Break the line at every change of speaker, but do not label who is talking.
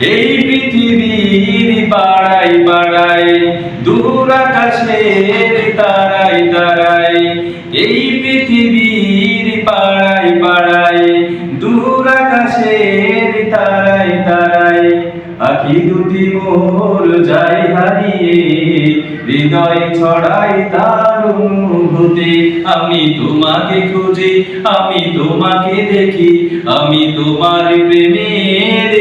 এই পৃথিবীর পাড়াই পাড়াই দূর আকাশের তারাই তারাই এই পৃথিবীর পাড়াই পাড়াই দূর আকাশের তারাই তারাই আখি দুটি মোর যাই হারিয়ে, হৃদয় ছড়াই তার অনুভূতি। আমি তোমাকে খুঁজি, আমি তোমাকে দেখি, আমি তোমার প্রেমের